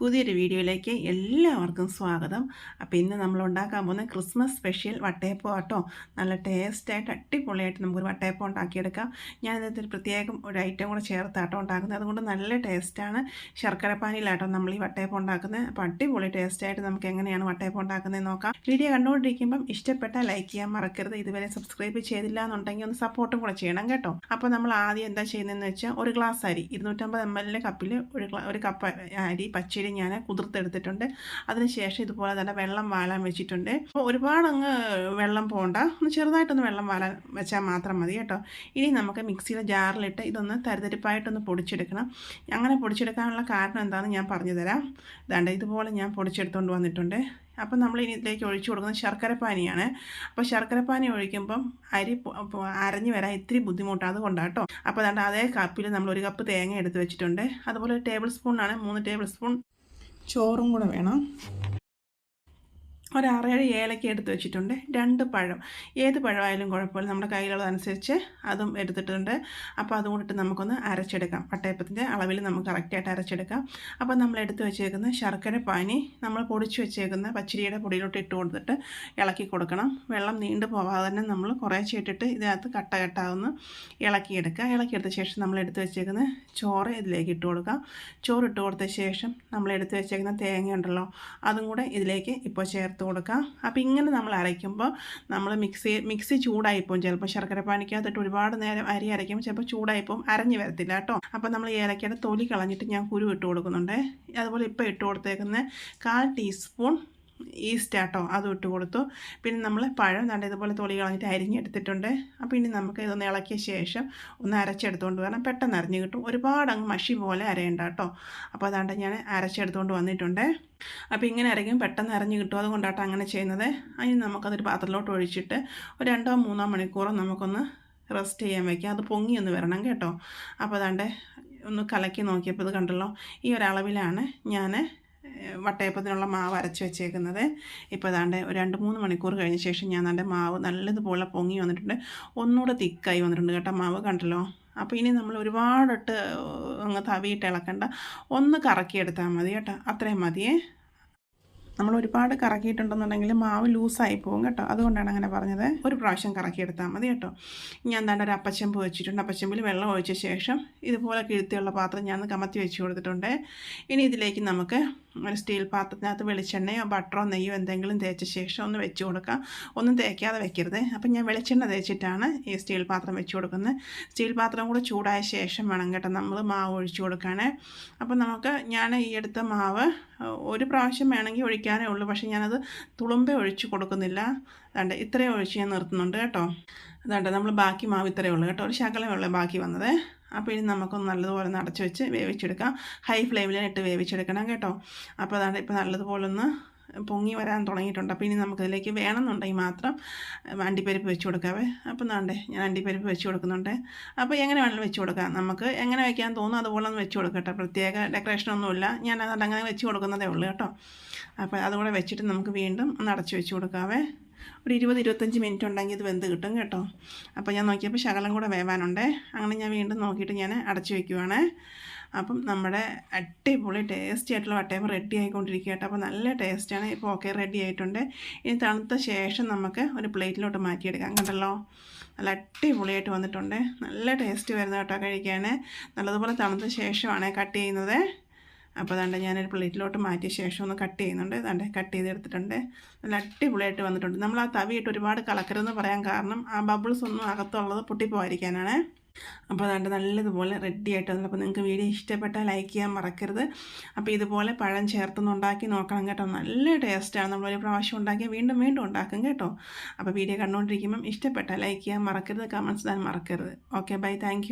പുതിയൊരു വീഡിയോയിലേക്ക് എല്ലാവർക്കും സ്വാഗതം. അപ്പോൾ ഇന്ന് നമ്മൾ ഉണ്ടാക്കാൻ പോകുന്ന ക്രിസ്മസ് സ്പെഷ്യൽ വട്ടയപ്പം ആട്ടോ. നല്ല ടേസ്റ്റായിട്ട് അടിപൊളിയായിട്ട് നമുക്കൊരു വട്ടയപ്പം ഉണ്ടാക്കിയെടുക്കാം. ഞാൻ ഇതിനകത്ത് പ്രത്യേകം ഒരു ഐറ്റം കൂടെ ചേർത്താട്ടോ ഉണ്ടാക്കുന്നത്. അതുകൊണ്ട് നല്ല ടേസ്റ്റാണ്. ശർക്കര പാനിയിലാട്ടോ നമ്മൾ ഈ വട്ടയപ്പം ഉണ്ടാക്കുന്നത്. അപ്പോൾ അടിപൊളി ടേസ്റ്റായിട്ട് നമുക്ക് എങ്ങനെയാണ് വട്ടയപ്പം ഉണ്ടാക്കുന്നത് നോക്കാം. വീഡിയോ കണ്ടുകൊണ്ടിരിക്കുമ്പം ഇഷ്ടപ്പെട്ട ലൈക്ക് ചെയ്യാൻ മറക്കരുത്. ഇതുവരെ സബ്സ്ക്രൈബ് ചെയ്തില്ല എന്നുണ്ടെങ്കിൽ ഒന്ന് സപ്പോർട്ടും കൂടെ ചെയ്യണം കേട്ടോ. അപ്പോൾ നമ്മൾ ആദ്യം എന്താ ചെയ്യുന്നതെന്ന് വെച്ചാൽ ഒരു ഗ്ലാസ് അരി ഇരുന്നൂറ്റമ്പത് എം എല്ലിന്റെ കപ്പിൽ ഒരു ഒരു കപ്പ് അരി പച്ചരി ഞാൻ കുതിർത്തെടുത്തിട്ടുണ്ട്. അതിനുശേഷം ഇതുപോലെ തന്നെ വെള്ളം വാലാൻ വെച്ചിട്ടുണ്ട്. അപ്പോൾ ഒരുപാട് അങ്ങ് വെള്ളം പോകണ്ട ഒന്ന് ചെറുതായിട്ടൊന്ന് വെള്ളം വാലാൻ വെച്ചാൽ മാത്രം മതി കേട്ടോ. ഇനി നമുക്ക് മിക്സിയുടെ ജാറിലിട്ട് ഇതൊന്ന് തരിതരിപ്പായിട്ടൊന്ന് പൊടിച്ചെടുക്കണം. അങ്ങനെ പൊടിച്ചെടുക്കാനുള്ള കാരണം എന്താണെന്ന് ഞാൻ പറഞ്ഞുതരാം ഇതാണ്ട് ഇതുപോലെ ഞാൻ പൊടിച്ചെടുത്തുകൊണ്ട് വന്നിട്ടുണ്ട്. അപ്പം നമ്മൾ ഇനി ഇതിലേക്ക് ഒഴിച്ചു കൊടുക്കുന്നത് ശർക്കരപ്പാനിയാണ്. അപ്പോൾ ശർക്കരപ്പാനി ഒഴിക്കുമ്പം അരി അരഞ്ഞു വരാൻ ഇത്തിരി ബുദ്ധിമുട്ടാണ് അതുകൊണ്ടാണ് കേട്ടോ. അപ്പോൾ അതുകൊണ്ട് അതേ കപ്പിൽ നമ്മൾ ഒരു കപ്പ് തേങ്ങ എടുത്ത് വെച്ചിട്ടുണ്ട്. അതുപോലെ ടേബിൾ സ്പൂണാണ് മൂന്ന് ടേബിൾ സ്പൂൺ ചോറും കൂടെ വേണം. ഒരു ആറേഴ് ഏലക്ക എടുത്ത് വെച്ചിട്ടുണ്ട്. രണ്ട് പഴം. ഏത് പഴമായാലും കുഴപ്പമില്ല. നമ്മുടെ കയ്യിലുള്ളതനുസരിച്ച് അതും എടുത്തിട്ടുണ്ട്. അപ്പോൾ അതും കൂടിയിട്ട് നമുക്കൊന്ന് അരച്ചെടുക്കാം. പട്ടയപ്പത്തിന്റെ അളവിൽ നമുക്ക് കറക്റ്റായിട്ട് അരച്ചെടുക്കാം. അപ്പോൾ നമ്മൾ എടുത്ത് വെച്ചേക്കുന്ന ശർക്കര പാനി നമ്മൾ പൊടിച്ച് വെച്ചേക്കുന്ന പച്ചരിയുടെ പൊടിയിലോട്ട് ഇട്ട് കൊടുത്തിട്ട് ഇളക്കി കൊടുക്കണം. വെള്ളം നീണ്ടു പോകാതെ തന്നെ നമ്മൾ കുറേശ്ശെ ഇട്ടിട്ട് ഇതിനകത്ത് കട്ട കട്ടാവുന്ന ഇളക്കിയെടുക്കുക ഇളക്കിയെടുത്ത ശേഷം നമ്മൾ എടുത്ത് വെച്ചേക്കുന്ന ചോറ് ഇതിലേക്ക് ഇട്ട് കൊടുക്കാം. ചോറ് ഇട്ട് കൊടുത്ത ശേഷം നമ്മൾ എടുത്ത് വെച്ചേക്കുന്ന തേങ്ങ ഉണ്ടല്ലോ അതും കൂടെ ഇതിലേക്ക് ഇപ്പോൾ ചേർത്ത് ചേർത്ത് കൊടുക്കാം. അപ്പോൾ ഇങ്ങനെ നമ്മൾ അരയ്ക്കുമ്പോൾ നമ്മൾ മിക്സി മിക്സി ചൂടായിപ്പോവും. ചിലപ്പോൾ ശർക്കര പാനിക്കകത്തിട്ട് ഒരുപാട് നേരം അരി അരയ്ക്കുമ്പോൾ ചിലപ്പോൾ ചൂടായിപ്പോവും. അരഞ്ഞു വരത്തില്ല കേട്ടോ. അപ്പോൾ നമ്മൾ ഏലക്കയുടെ തൊലി കളഞ്ഞിട്ട് ഞാൻ കുരു ഇട്ട് കൊടുക്കുന്നുണ്ട്. അതുപോലെ ഇപ്പോൾ ഇട്ട് കൊടുത്തേക്കുന്ന കാൽ ടീസ്പൂൺ ഈസ്റ്റ് ആട്ടോ അതും ഇട്ട് കൊടുത്തു. പിന്നെ നമ്മൾ പഴം നല്ല ഇതുപോലെ തൊളി കളഞ്ഞിട്ട് അരിഞ്ഞെടുത്തിട്ടുണ്ട് അപ്പോൾ ഇനി നമുക്ക് ഇതൊന്ന് ഇളക്കിയ ശേഷം ഒന്ന് അരച്ചെടുത്തുകൊണ്ട് വരണം. പെട്ടെന്ന് അരിഞ്ഞ് കിട്ടും. ഒരുപാട് അങ്ങ് മഷി പോലെ അരയണ്ട കേട്ടോ അപ്പോൾ അതാണ്ട് ഞാൻ അരച്ചെടുത്തുകൊണ്ട് വന്നിട്ടുണ്ട്. അപ്പോൾ ഇങ്ങനെ അരയ്ക്കും പെട്ടെന്ന് അരഞ്ഞ് കിട്ടും. അതുകൊണ്ടാട്ടോ അങ്ങനെ ചെയ്യുന്നത്. അതിന് നമുക്കതൊരു പാത്രത്തിലോട്ട് ഒഴിച്ചിട്ട് ഒരു രണ്ടോ മൂന്നോ മണിക്കൂറോ നമുക്കൊന്ന് റെസ്റ്റ് ചെയ്യാൻ വയ്ക്കാം അത് പൊങ്ങി ഒന്ന് വരണം കേട്ടോ. അപ്പോൾ അതാണ്ട് ഒന്ന് കലക്കി നോക്കിയപ്പോൾ ഇത് കണ്ടല്ലോ ഈ ഒരളവിലാണ് ഞാൻ വട്ടയപ്പത്തിനുള്ള മാവ് അരച്ച് വെച്ചേക്കുന്നത്. ഇപ്പോൾ അതാണ്ട് ഒരു രണ്ട് മൂന്ന് മണിക്കൂർ കഴിഞ്ഞ ശേഷം ഞാൻ അതിന്റെ മാവ് നല്ലതുപോലെ പൊങ്ങി വന്നിട്ടുണ്ട്. ഒന്നുകൂടെ തിക്കായി വന്നിട്ടുണ്ട് കേട്ടോ മാവ് കണ്ടല്ലോ? അപ്പോൾ ഇനി നമ്മൾ ഒരുപാടിട്ട് അങ്ങ് തവിയിട്ട് ഇളക്കണ്ട. ഒന്ന് കറക്കിയെടുത്താൽ മതി കേട്ടോ. അത്രയും മതിയേ. നമ്മൾ ഒരുപാട് കറക്കിയിട്ടുണ്ടെന്നുണ്ടെങ്കിൽ മാവ് ലൂസായി പോകും കേട്ടോ. അതുകൊണ്ടാണ് അങ്ങനെ പറഞ്ഞത്. ഒരു പ്രാവശ്യം കറക്കിയെടുത്താൽ മതി കേട്ടോ. ഞാൻ എന്താണ്ട് ഒരു അപ്പച്ചെമ്പ് വെച്ചിട്ടുണ്ട്. അപ്പച്ചെമ്പിൽ വെള്ളം ഒഴിച്ച ശേഷം ഇതുപോലെ കിഴുത്തിയുള്ള പാത്രം ഞാൻ കമത്തി വെച്ച് കൊടുത്തിട്ടുണ്ട്. ഇനി ഇതിലേക്ക് നമുക്ക് ഒരു സ്റ്റീൽ പാത്രത്തിനകത്ത് വെളിച്ചെണ്ണയോ ബട്ടറോ നെയ്യോ എന്തെങ്കിലും തേച്ച ശേഷം ഒന്ന് വെച്ച് കൊടുക്കാം. ഒന്നും തേക്കാതെ വെക്കരുത്. അപ്പം ഞാൻ വെളിച്ചെണ്ണ തേച്ചിട്ടാണ് ഈ സ്റ്റീൽ പാത്രം വെച്ച് കൊടുക്കുന്നത്. സ്റ്റീൽ പാത്രം കൂടെ ചൂടായ ശേഷം വേണം കേട്ടോ നമ്മൾ മാവ് ഒഴിച്ച് കൊടുക്കാനേ. അപ്പം നമുക്ക് ഞാൻ ഈ എടുത്ത മാവ് ഒരു പ്രാവശ്യം വേണമെങ്കിൽ ഒഴിക്കാനേ ഉള്ളൂ. പക്ഷേ ഞാനത് തുളുമ്പേ ഒഴിച്ച് കൊടുക്കുന്നില്ല. അതുകൊണ്ട് ഇത്രയും ഒഴിച്ച് ഞാൻ നിർത്തുന്നുണ്ട് കേട്ടോ. അതുകൊണ്ട് നമ്മൾ ബാക്കി മാവ് ഇത്രയേ ഉള്ളൂ കേട്ടോ. ഒരു ശകലമേ ഉള്ളൂ ബാക്കി വന്നത്. അപ്പോൾ ഇനി നമുക്കൊന്ന് നല്ലതുപോലെ നടച്ച് വെച്ച് വേവിച്ചെടുക്കാം. ഹൈ ഫ്ലെയിമിൽ ഇട്ട് വേവിച്ചെടുക്കണം കേട്ടോ. അപ്പോൾ അതാണ് ഇപ്പോൾ നല്ലതുപോലെ ഒന്ന് പൊങ്ങി വരാൻ തുടങ്ങിയിട്ടുണ്ട്. അപ്പോൾ ഇനി നമുക്കതിലേക്ക് വേണമെന്നുണ്ടെങ്കിൽ മാത്രം അണ്ടിപ്പരിപ്പ് വെച്ച് കൊടുക്കാവേ. അപ്പോൾ നാണ്ടേ ഞാൻ അണ്ടിപ്പരിപ്പ് വെച്ച് കൊടുക്കുന്നുണ്ട്. അപ്പോൾ എങ്ങനെ വേണമെങ്കിലും വെച്ച് കൊടുക്കാം. നമുക്ക് എങ്ങനെ വയ്ക്കാൻ തോന്നുന്നു അതുപോലെ ഒന്ന് വെച്ച് കൊടുക്കട്ടെ പ്രത്യേക ഡെക്കറേഷനൊന്നുമില്ല ഞാൻ അത് അങ്ങനെ വെച്ച് കൊടുക്കുന്നതേ ഉള്ളൂ കേട്ടോ. അപ്പോൾ അതുകൂടെ വെച്ചിട്ട് നമുക്ക് വീണ്ടും ഒന്ന് അടച്ച് വെച്ച് കൊടുക്കാവേ. ഒരു ഇരുപത് ഇരുപത്തഞ്ച് മിനിറ്റ് ഉണ്ടെങ്കിൽ ഇത് വെന്ത് കിട്ടും കേട്ടോ. അപ്പോൾ ഞാൻ നോക്കിയപ്പോൾ ശകലം കൂടെ വേവാനുണ്ട്. അങ്ങനെ ഞാൻ വീണ്ടും നോക്കിയിട്ട് ഞാൻ അടച്ചു വയ്ക്കുവാണ് അപ്പം നമ്മുടെ അടിപൊളി ടേസ്റ്റി ആയിട്ടുള്ള വട്ടയപ്പം റെഡി ആയിക്കൊണ്ടിരിക്കുക കേട്ടോ. അപ്പോൾ നല്ല ടേസ്റ്റാണ് ഇപ്പോൾ ഓക്കെ റെഡി ആയിട്ടുണ്ട്. ഇനി തണുത്ത ശേഷം നമുക്ക് ഒരു പ്ലേറ്റിലോട്ട് മാറ്റിയെടുക്കാം. കണ്ടല്ലോ? നല്ല അടിപൊളിയായിട്ട് വന്നിട്ടുണ്ട്. നല്ല ടേസ്റ്റ് വരുന്ന കേട്ടോ കഴിക്കാൻ. നല്ലതുപോലെ തണുത്ത ശേഷമാണ് കട്ട് ചെയ്യുന്നത്. അപ്പോൾ അതാണ്ട് ഞാനൊരു പ്ലേറ്റിലോട്ട് മാറ്റിയ ശേഷം ഒന്ന് കട്ട് ചെയ്യുന്നുണ്ട്. അതാണ്ട് കട്ട് ചെയ്തെടുത്തിട്ടുണ്ട്. നല്ല അടിപൊളിയായിട്ട് വന്നിട്ടുണ്ട്. നമ്മൾ ആ തവിയിട്ട് ഒരുപാട് കളക്കരുതെന്ന് പറയാൻ കാരണം ആ ബബിൾസ് ഒന്നും അകത്തുള്ളത് പൊട്ടിപ്പോയിരിക്കാനാണ്. അപ്പോൾ അതാണ്ട് നല്ലതുപോലെ റെഡി ആയിട്ട് അപ്പോൾ നിങ്ങൾക്ക് വീഡിയോ ഇഷ്ടപ്പെട്ടാൽ ലൈക്ക് ചെയ്യാൻ മറക്കരുത്. അപ്പോൾ ഇതുപോലെ പഴം ചേർത്തൊന്ന് ഉണ്ടാക്കി നോക്കണം കേട്ടോ. നല്ല ടേസ്റ്റാണ് നമ്മളൊരു പ്രാവശ്യം ഉണ്ടാക്കി വീണ്ടും വീണ്ടും ഉണ്ടാക്കും കേട്ടോ. അപ്പോൾ വീഡിയോ കണ്ടുകൊണ്ടിരിക്കുമ്പം ഇഷ്ടപ്പെട്ടാൽ ലൈക്ക് ചെയ്യാൻ മറക്കരുത്. കമൻസ് താൻ മറക്കരുത്. Okay bye thank